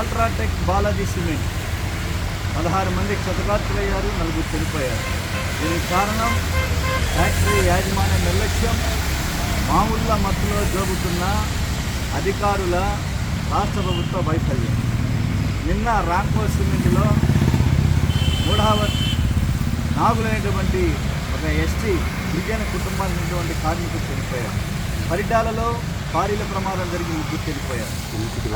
UltraTech Balaji cement. పదహారు మంది క్షతగాత్రులయ్యారు నలుగురు చనిపోయారు. దీనికి కారణం ఫ్యాక్టరీ యాజమాన్య నిర్లక్ష్యం. మామూళ్ళ మత్తులో జోగుతున్న అధికారుల రాష్ట్ర ప్రభుత్వ వైఫల్యం. నిన్న రాంకో సిమెంట్లో మూడవ నాగులైనటువంటి ఒక ఎస్టీ గిరిజన కుటుంబానికి ఉన్నటువంటి కార్మికులు చనిపోయారు పరిటాలలో భారీల ప్రమాదం జరిగి ముగ్గురు చనిపోయారు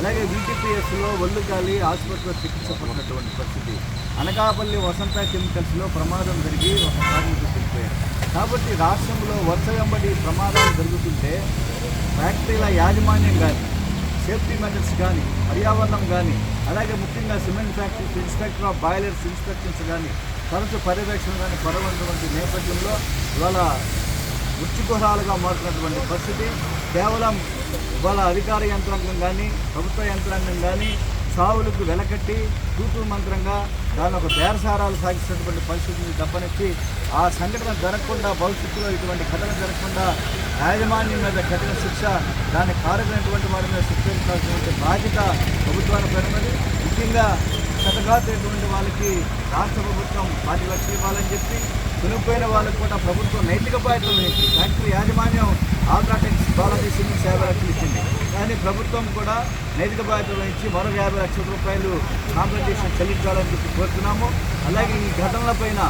అలాగే వీటీపీఎస్లో ఒళ్ళు గాలి ఆసుపత్రిలో చికిత్స పొందినటువంటి పరిస్థితి. అనకాపల్లి వసంత కెమికల్స్లో ప్రమాదం జరిగి ఒక కార్మికుడు చనిపోయారు కాబట్టి రాష్ట్రంలో వరుస వెంబడి ప్రమాదాలు జరుగుతుంటే ఫ్యాక్టరీల యాజమాన్యం కానీ సేఫ్టీ మెజర్స్ కానీ పర్యావరణం కానీ అలాగే ముఖ్యంగా cement factories inspector of boilers inspections కానీ తరచు పర్యవేక్షణ కానీ కొరవనటువంటి నేపథ్యంలో ఇవాళ మృత్యుగుహాలుగా మారుతున్నటువంటి పరిస్థితి. కేవలం ఇవాళ అధికార యంత్రాంగం కానీ ప్రభుత్వ యంత్రాంగం కానీ సావులకు వెలకట్టి తూతూ మంత్రంగా దాని ఒక బేరసారాలు సాగిస్తున్నటువంటి పరిస్థితిని తప్పనిచ్చి ఆ సంఘటన జరగకుండా భవిష్యత్తులో ఇటువంటి ఘటన జరగకుండా యాజమాన్యం మీద కఠిన శిక్ష దాన్ని కారమైనటువంటి వారి మీద శిక్షించాల్సినటువంటి బాధ్యత ప్రభుత్వానికి ఉన్నది. ముఖ్యంగా కథగాతేటువంటి వాళ్ళకి రాష్ట్ర ప్రభుత్వం పది లక్షలు ఇవ్వాలని చెప్పి చనిపోయిన వాళ్ళకు కూడా ప్రభుత్వం నైతిక బాధ్యతలు ఫ్యాక్టరీ యాజమాన్యం ఆల్ట్రాటెక్స్ బాలాజీ సిమెంట్ యాభై లక్షలు ఇచ్చింది. కానీ ప్రభుత్వం కూడా నైతిక బాధ్యతలు వహించి మరో యాభై లక్షల రూపాయలు కాంపెన్సేషన్ చెల్లించాలని చెప్పి కోరుతున్నాము. అలాగే ఈ ఘటనలపైన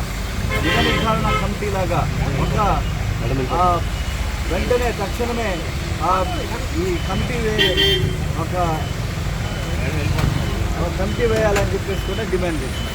నిజ నిర్ధారణ కమిటీ లాగా ఒక ఆ, వెంటనే తక్షణమే ఆ, ఈ కమిటీ ఒక ఒక కమిటీ వేయాలని చెప్పేసి కూడా డిమాండ్ చేస్తున్నాం.